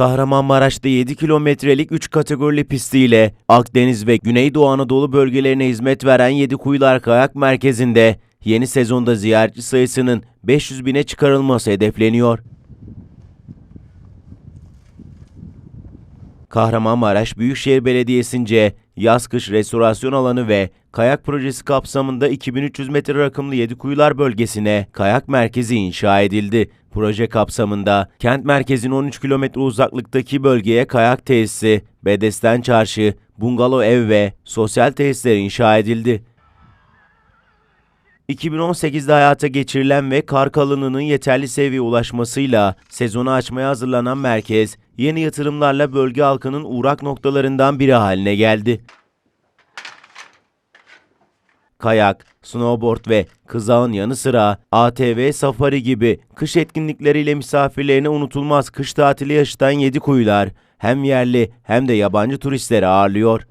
Kahramanmaraş'ta 7 kilometrelik 3 kategorili pistiyle Akdeniz ve Güneydoğu Anadolu bölgelerine hizmet veren Yedikuyular Kayak Merkezi'nde yeni sezonda ziyaretçi sayısının 500 bine çıkarılması hedefleniyor. Kahramanmaraş Büyükşehir Belediyesi'nce yaz kış restorasyon alanı ve kayak projesi kapsamında 2300 metre rakımlı Yedikuyular bölgesine kayak merkezi inşa edildi. Proje kapsamında kent merkezinin 13 kilometre uzaklıktaki bölgeye kayak tesisi, bedesten çarşı, bungalov ev ve sosyal tesisler inşa edildi. 2018'de hayata geçirilen ve kar kalınlığının yeterli seviyeye ulaşmasıyla sezonu açmaya hazırlanan merkez, yeni yatırımlarla bölge halkının uğrak noktalarından biri haline geldi. Kayak, snowboard ve kızağın yanı sıra ATV, safari gibi kış etkinlikleriyle misafirlerine unutulmaz kış tatili yaşatan Yedikuyular hem yerli hem de yabancı turistleri ağırlıyor.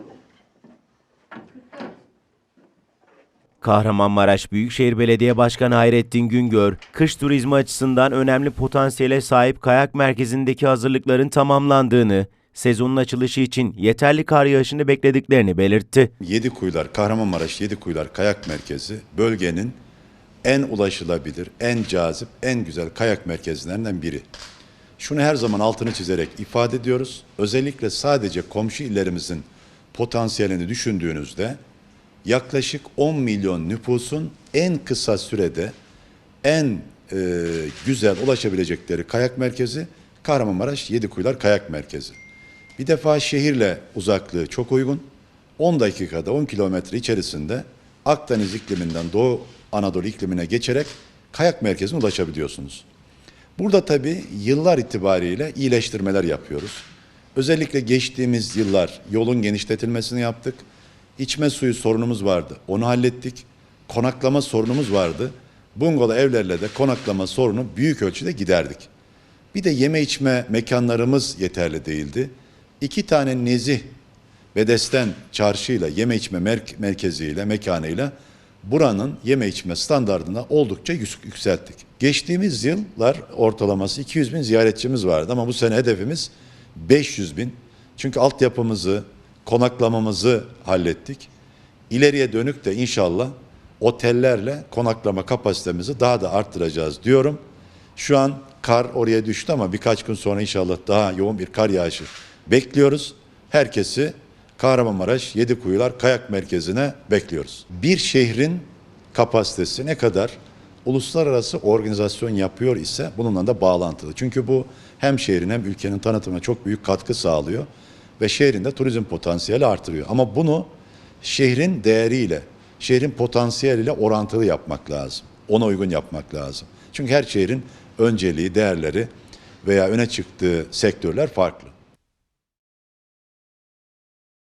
Kahramanmaraş Büyükşehir Belediye Başkanı Hayrettin Güngör, kış turizmi açısından önemli potansiyele sahip kayak merkezindeki hazırlıkların tamamlandığını, sezonun açılışı için yeterli kar yağışını beklediklerini belirtti. Yedikuyular, Kahramanmaraş Yedikuyular Kayak Merkezi bölgenin en ulaşılabilir, en cazip, en güzel kayak merkezlerinden biri. Şunu her zaman altını çizerek ifade ediyoruz. Özellikle sadece komşu illerimizin potansiyelini düşündüğünüzde yaklaşık 10 milyon nüfusun en kısa sürede en e, güzel ulaşabilecekleri kayak merkezi Kahramanmaraş Yedikuyular Kayak Merkezi. Bir defa şehirle uzaklığı çok uygun. 10 dakikada 10 kilometre içerisinde Akdeniz ikliminden Doğu Anadolu iklimine geçerek kayak merkezine ulaşabiliyorsunuz. Burada tabii yıllar itibariyle iyileştirmeler yapıyoruz. Özellikle geçtiğimiz yıllar yolun genişletilmesini yaptık. İçme suyu sorunumuz vardı. Onu hallettik. Konaklama sorunumuz vardı. Bungalov evlerle de konaklama sorunu büyük ölçüde giderdik. Bir de yeme içme mekanlarımız yeterli değildi. İki tane nezih bedesten çarşıyla yeme içme merk- merkeziyle mekanıyla buranın yeme içme standartını oldukça yük- yükselttik. Geçtiğimiz yıllar ortalaması 200 bin ziyaretçimiz vardı ama bu sene hedefimiz 500 bin. Çünkü altyapımızı, konaklamamızı hallettik. İleriye dönük de inşallah otellerle konaklama kapasitemizi daha da arttıracağız diyorum. Şu an kar oraya düştü ama birkaç gün sonra inşallah daha yoğun bir kar yağışı bekliyoruz. Herkesi Kahramanmaraş Yedikuyular Kayak Merkezi'ne bekliyoruz. Bir şehrin kapasitesi ne kadar uluslararası organizasyon yapıyor ise bununla da bağlantılı. Çünkü bu hem şehrin hem ülkenin tanıtımına çok büyük katkı sağlıyor ve şehrin de turizm potansiyeli artırıyor. Ama bunu şehrin değeriyle, şehrin potansiyeliyle orantılı yapmak lazım. Ona uygun yapmak lazım. Çünkü her şehrin önceliği, değerleri veya öne çıktığı sektörler farklı.